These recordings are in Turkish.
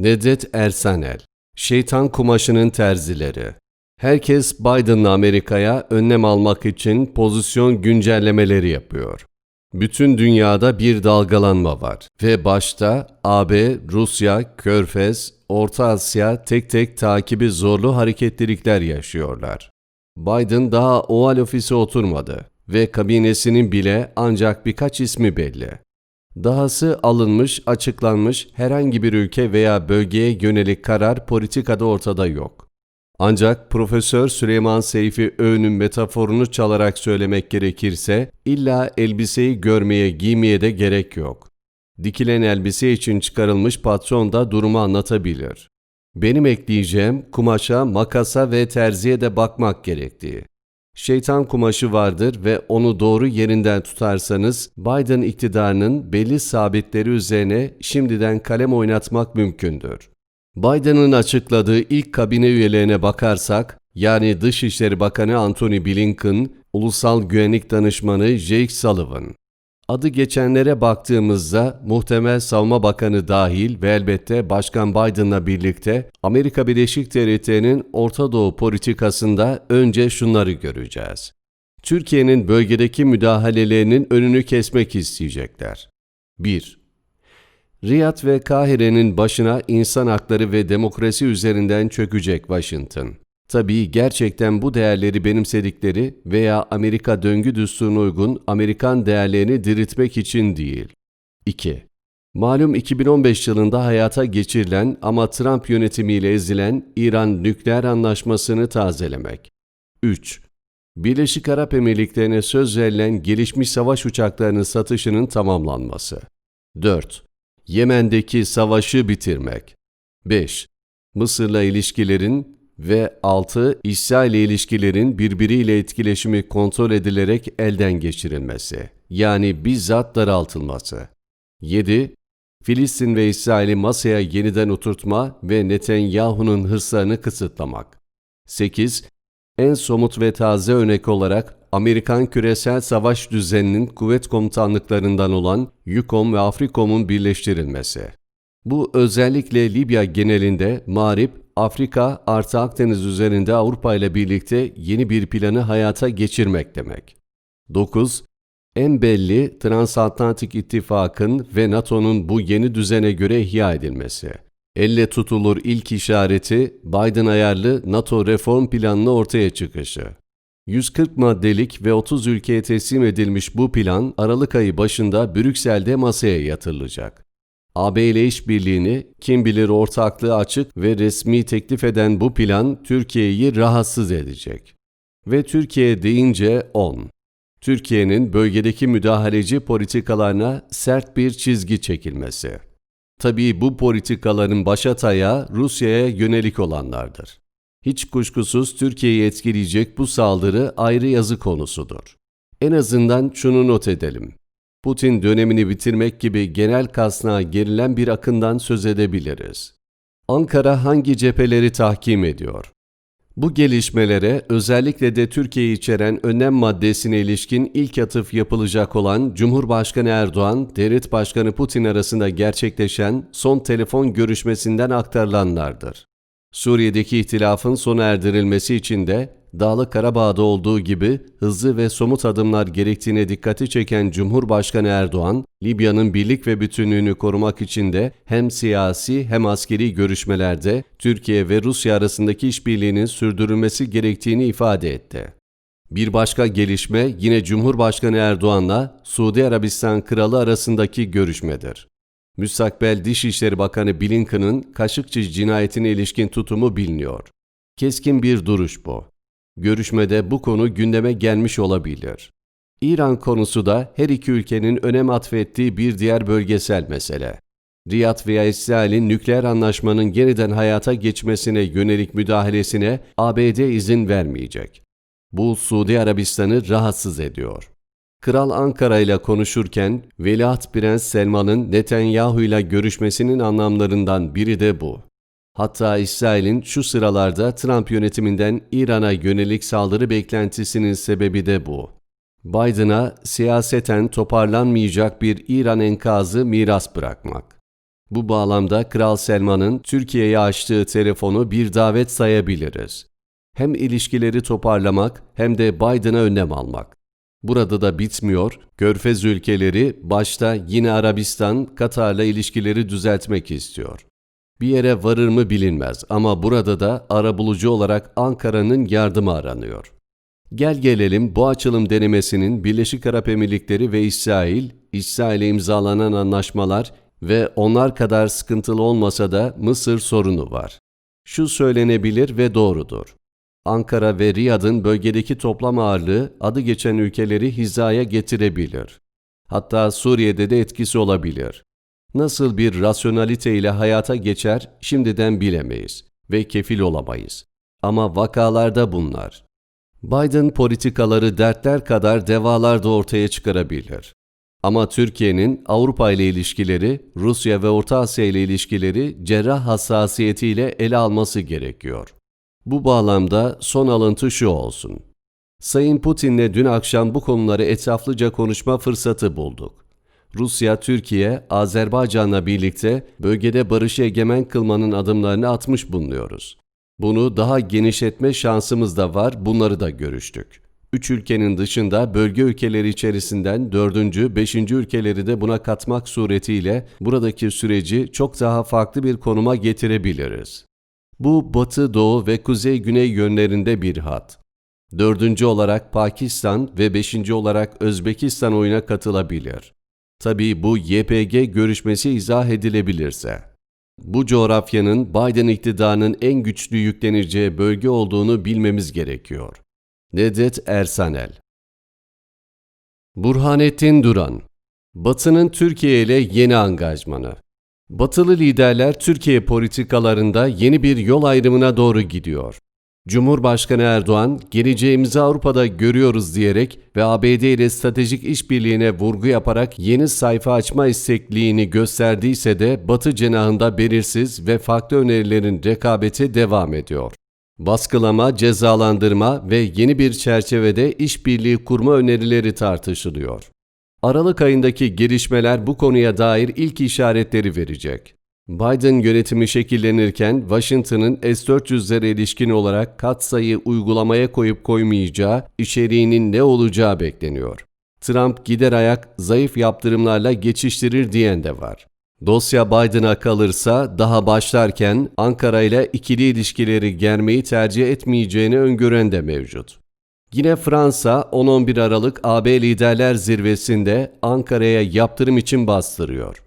Nedret Ersanel Şeytan Kumaşının Terzileri Herkes Biden'la Amerika'ya önlem almak için pozisyon güncellemeleri yapıyor. Bütün dünyada bir dalgalanma var ve başta AB, Rusya, Körfez, Orta Asya tek tek takibi zorlu hareketlilikler yaşıyorlar. Biden daha Oval Ofisi oturmadı ve kabinesinin bile ancak birkaç ismi belli. Dahası alınmış, açıklanmış herhangi bir ülke veya bölgeye yönelik karar politikada ortada yok. Ancak Profesör Süleyman Seyfi Öğün'ün metaforunu çalarak söylemek gerekirse illa elbiseyi görmeye giymeye de gerek yok. Dikilen elbise için çıkarılmış patron da durumu anlatabilir. Benim ekleyeceğim kumaşa, makasa ve terziye de bakmak gerektiği. Şeytan kumaşı vardır ve onu doğru yerinden tutarsanız Biden iktidarının belli sabitleri üzerine şimdiden kalem oynatmak mümkündür. Biden'ın açıkladığı ilk kabine üyelerine bakarsak, yani Dışişleri Bakanı Antony Blinken, Ulusal Güvenlik Danışmanı Jake Sullivan. Adı geçenlere baktığımızda muhtemel savunma bakanı dahil ve elbette Başkan Biden'la birlikte Amerika Birleşik Devletleri'nin Orta Doğu politikasında önce şunları göreceğiz. Türkiye'nin bölgedeki müdahalelerinin önünü kesmek isteyecekler. 1. Riyad ve Kahire'nin başına insan hakları ve demokrasi üzerinden çökecek Washington. Tabii gerçekten bu değerleri benimsedikleri veya Amerika döngü düsturuna uygun Amerikan değerlerini diriltmek için değil. 2. Malum 2015 yılında hayata geçirilen ama Trump yönetimiyle ezilen İran nükleer anlaşmasını tazelemek. 3. Birleşik Arap Emirlikleri'ne söz verilen gelişmiş savaş uçaklarının satışının tamamlanması. 4. Yemen'deki savaşı bitirmek. 5. Mısır'la ilişkilerin ve 6. İsrail ile ilişkilerin birbiriyle etkileşimi kontrol edilerek elden geçirilmesi. Yani bizzat daraltılması. 7. Filistin ve İsrail'i masaya yeniden oturtma ve Netanyahu'nun hırslarını kısıtlamak. 8. En somut ve taze örnek olarak Amerikan küresel savaş düzeninin kuvvet komutanlıklarından olan YUKOM ve AFRIKOM'un birleştirilmesi. Bu özellikle Libya genelinde Mağrip, Afrika artı Akdeniz üzerinde Avrupa ile birlikte yeni bir planı hayata geçirmek demek. 9. En belli Transatlantik İttifakın ve NATO'nun bu yeni düzene göre ihya edilmesi. Elle tutulur ilk işareti Biden ayarlı NATO reform planını ortaya çıkışı. 140 maddelik ve 30 ülkeye teslim edilmiş bu plan Aralık ayı başında Brüksel'de masaya yatırılacak. AB ile işbirliğini kim bilir ortaklığı açık ve resmi teklif eden bu plan Türkiye'yi rahatsız edecek. Ve Türkiye deyince 10. Türkiye'nin bölgedeki müdahaleci politikalarına sert bir çizgi çekilmesi. Tabii bu politikaların başataya Rusya'ya yönelik olanlardır. Hiç kuşkusuz Türkiye'yi etkileyecek bu saldırı ayrı yazı konusudur. En azından şunu not edelim. Putin dönemini bitirmek gibi genel kasnağa gerilen bir akından söz edebiliriz. Ankara hangi cepheleri tahkim ediyor? Bu gelişmelere özellikle de Türkiye'yi içeren önem maddesine ilişkin ilk atıf yapılacak olan Cumhurbaşkanı Erdoğan, Devlet Başkanı Putin arasında gerçekleşen son telefon görüşmesinden aktarılanlardır. Suriye'deki ihtilafın sona erdirilmesi için de Dağlı Karabağ'da olduğu gibi hızlı ve somut adımlar gerektiğine dikkati çeken Cumhurbaşkanı Erdoğan, Libya'nın birlik ve bütünlüğünü korumak için de hem siyasi hem askeri görüşmelerde Türkiye ve Rusya arasındaki işbirliğinin sürdürülmesi gerektiğini ifade etti. Bir başka gelişme yine Cumhurbaşkanı Erdoğan'la Suudi Arabistan Kralı arasındaki görüşmedir. Müstakbel Dışişleri Bakanı Blinken'ın Kaşıkçı cinayetine ilişkin tutumu biliniyor. Keskin bir duruş bu. Görüşmede bu konu gündeme gelmiş olabilir. İran konusu da her iki ülkenin önem atfettiği bir diğer bölgesel mesele. Riyad veya İsrail'in nükleer anlaşmanın yeniden hayata geçmesine yönelik müdahalesine ABD izin vermeyecek. Bu Suudi Arabistan'ı rahatsız ediyor. Kral Ankara ile konuşurken Veliaht Prens Selman'ın Netanyahu ile görüşmesinin anlamlarından biri de bu. Hatta İsrail'in şu sıralarda Trump yönetiminden İran'a yönelik saldırı beklentisinin sebebi de bu. Biden'a siyaseten toparlanmayacak bir İran enkazı miras bırakmak. Bu bağlamda Kral Selman'ın Türkiye'ye açtığı telefonu bir davet sayabiliriz. Hem ilişkileri toparlamak hem de Biden'a önlem almak. Burada da bitmiyor, Körfez ülkeleri başta yine Arabistan, Katar'la ilişkileri düzeltmek istiyor. Bir yere varır mı bilinmez ama burada da arabulucu olarak Ankara'nın yardımı aranıyor. Gel gelelim bu açılım denemesinin Birleşik Arap Emirlikleri ve İsrail, İsrail'e imzalanan anlaşmalar ve onlar kadar sıkıntılı olmasa da Mısır sorunu var. Şu söylenebilir ve doğrudur. Ankara ve Riyad'ın bölgedeki toplam ağırlığı adı geçen ülkeleri hizaya getirebilir. Hatta Suriye'de de etkisi olabilir. Nasıl bir rasyonalite ile hayata geçer şimdiden bilemeyiz ve kefil olamayız. Ama vakalarda bunlar. Biden politikaları dertler kadar devalar da ortaya çıkarabilir. Ama Türkiye'nin Avrupa ile ilişkileri, Rusya ve Orta Asya ile ilişkileri cerrah hassasiyetiyle ele alması gerekiyor. Bu bağlamda son alıntı şu olsun. Sayın Putin'le dün akşam bu konuları etraflıca konuşma fırsatı bulduk. Rusya, Türkiye, Azerbaycan'la birlikte bölgede barışı egemen kılmanın adımlarını atmış bulunuyoruz. Bunu daha genişletme şansımız da var, bunları da görüştük. Üç ülkenin dışında bölge ülkeleri içerisinden dördüncü, beşinci ülkeleri de buna katmak suretiyle buradaki süreci çok daha farklı bir konuma getirebiliriz. Bu batı, doğu ve kuzey-güney yönlerinde bir hat. Dördüncü olarak Pakistan ve beşinci olarak Özbekistan oyuna katılabilir. Tabii bu YPG görüşmesi izah edilebilirse. Bu coğrafyanın Biden iktidarının en güçlü yükleneceği bölge olduğunu bilmemiz gerekiyor. Nedet Ersanel Burhanettin Duran Batı'nın Türkiye ile yeni angajmanı Batılı liderler Türkiye politikalarında yeni bir yol ayrımına doğru gidiyor. Cumhurbaşkanı Erdoğan, geleceğimizi Avrupa'da görüyoruz diyerek ve ABD ile stratejik işbirliğine vurgu yaparak yeni sayfa açma istekliğini gösterdiyse de Batı cenahında belirsiz ve farklı önerilerin rekabeti devam ediyor. Baskılama, cezalandırma ve yeni bir çerçevede işbirliği kurma önerileri tartışılıyor. Aralık ayındaki gelişmeler bu konuya dair ilk işaretleri verecek. Biden yönetimi şekillenirken Washington'ın S-400'lere ilişkin olarak katsayı uygulamaya koyup koymayacağı, içeriğinin ne olacağı bekleniyor. Trump gider ayak zayıf yaptırımlarla geçiştirir diyen de var. Dosya Biden'a kalırsa daha başlarken Ankara ile ikili ilişkileri germeyi tercih etmeyeceğini öngören de mevcut. Yine Fransa 10-11 Aralık AB Liderler Zirvesi'nde Ankara'ya yaptırım için bastırıyor.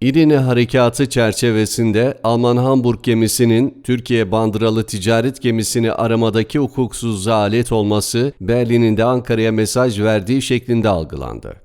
İrine Harekatı çerçevesinde Alman Hamburg gemisinin Türkiye bandıralı ticaret gemisini aramadaki hukuksuzluğa alet olması Berlin'in de Ankara'ya mesaj verdiği şeklinde algılandı.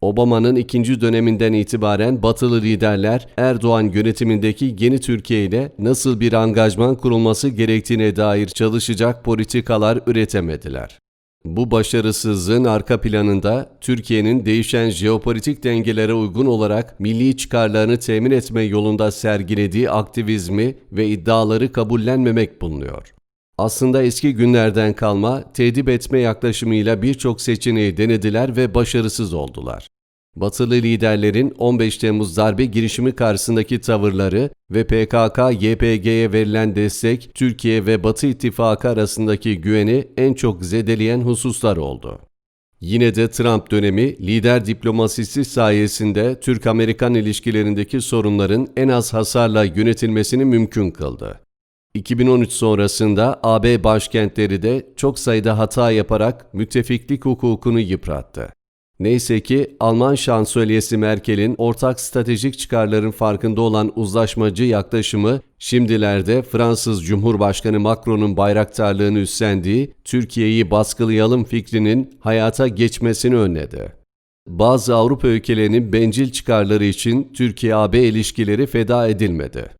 Obama'nın ikinci döneminden itibaren batılı liderler Erdoğan yönetimindeki yeni Türkiye ile nasıl bir angajman kurulması gerektiğine dair çalışacak politikalar üretemediler. Bu başarısızlığın arka planında Türkiye'nin değişen jeopolitik dengelere uygun olarak milli çıkarlarını temin etme yolunda sergilediği aktivizmi ve iddiaları kabullenmemek bulunuyor. Aslında eski günlerden kalma tedip etme yaklaşımıyla birçok seçeneği denediler ve başarısız oldular. Batılı liderlerin 15 Temmuz darbe girişimi karşısındaki tavırları ve PKK-YPG'ye verilen destek Türkiye ve Batı ittifakı arasındaki güveni en çok zedeleyen hususlar oldu. Yine de Trump dönemi lider diplomasisi sayesinde Türk-Amerikan ilişkilerindeki sorunların en az hasarla yönetilmesini mümkün kıldı. 2013 sonrasında AB başkentleri de çok sayıda hata yaparak müttefiklik hukukunu yıprattı. Neyse ki Alman şansölyesi Merkel'in ortak stratejik çıkarların farkında olan uzlaşmacı yaklaşımı şimdilerde Fransız Cumhurbaşkanı Macron'un bayraktarlığını üstlendiği Türkiye'yi baskılayalım fikrinin hayata geçmesini önledi. Bazı Avrupa ülkelerinin bencil çıkarları için Türkiye-AB ilişkileri feda edilmedi.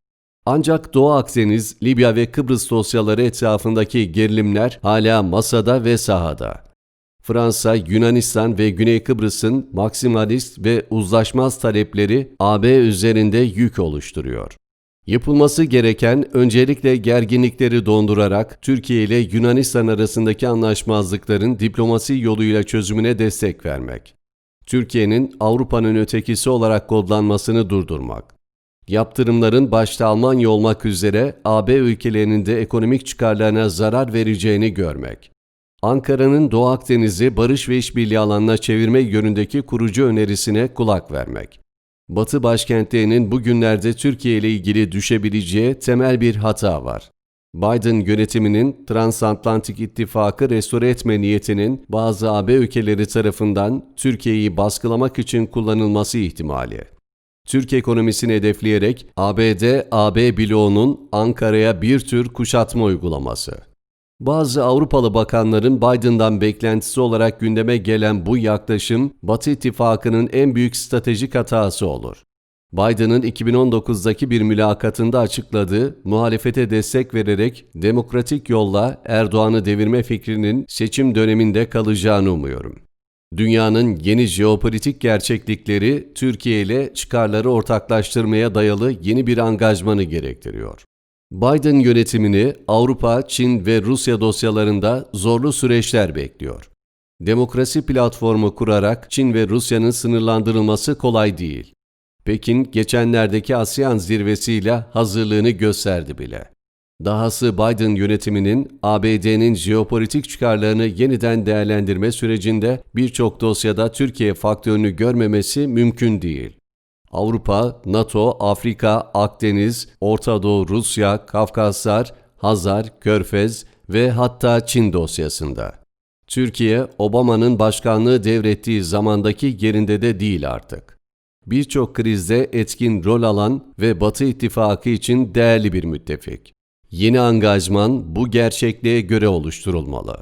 Ancak Doğu Akdeniz, Libya ve Kıbrıs dosyaları etrafındaki gerilimler hala masada ve sahada. Fransa, Yunanistan ve Güney Kıbrıs'ın maksimalist ve uzlaşmaz talepleri AB üzerinde yük oluşturuyor. Yapılması gereken öncelikle gerginlikleri dondurarak Türkiye ile Yunanistan arasındaki anlaşmazlıkların diplomasi yoluyla çözümüne destek vermek. Türkiye'nin Avrupa'nın ötekisi olarak kodlanmasını durdurmak. yaptırımların başta Almanya olmak üzere AB ülkelerinin de ekonomik çıkarlarına zarar vereceğini görmek. Ankara'nın Doğu Akdeniz'i barış ve işbirliği alanına çevirme yönündeki kurucu önerisine kulak vermek. Batı başkentlerinin bugünlerde Türkiye ile ilgili düşebileceği temel bir hata var. Biden yönetiminin transatlantik ittifakı restore etme niyetinin bazı AB ülkeleri tarafından Türkiye'yi baskılamak için kullanılması ihtimali. Türk ekonomisini hedefleyerek ABD-AB bloğunun Ankara'ya bir tür kuşatma uygulaması. Bazı Avrupalı bakanların Biden'dan beklentisi olarak gündeme gelen bu yaklaşım, Batı ittifakının en büyük stratejik hatası olur. Biden'ın 2019'daki bir mülakatında açıkladığı muhalefete destek vererek demokratik yolla Erdoğan'ı devirme fikrinin seçim döneminde kalacağını umuyorum. Dünyanın yeni jeopolitik gerçeklikleri Türkiye ile çıkarları ortaklaştırmaya dayalı yeni bir angajmanı gerektiriyor. Biden yönetimini Avrupa, Çin ve Rusya dosyalarında zorlu süreçler bekliyor. Demokrasi platformu kurarak Çin ve Rusya'nın sınırlandırılması kolay değil. Pekin geçenlerdeki ASEAN zirvesiyle hazırlığını gösterdi bile. Dahası Biden yönetiminin ABD'nin jeopolitik çıkarlarını yeniden değerlendirme sürecinde birçok dosyada Türkiye faktörünü görmemesi mümkün değil. Avrupa, NATO, Afrika, Akdeniz, Orta Doğu, Rusya, Kafkaslar, Hazar, Körfez ve hatta Çin dosyasında. Türkiye, Obama'nın başkanlığı devrettiği zamandaki yerinde de değil artık. Birçok krizde etkin rol alan ve Batı ittifakı için değerli bir müttefik. Yeni angajman bu gerçekliğe göre oluşturulmalı.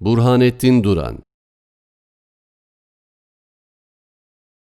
Burhanettin Duran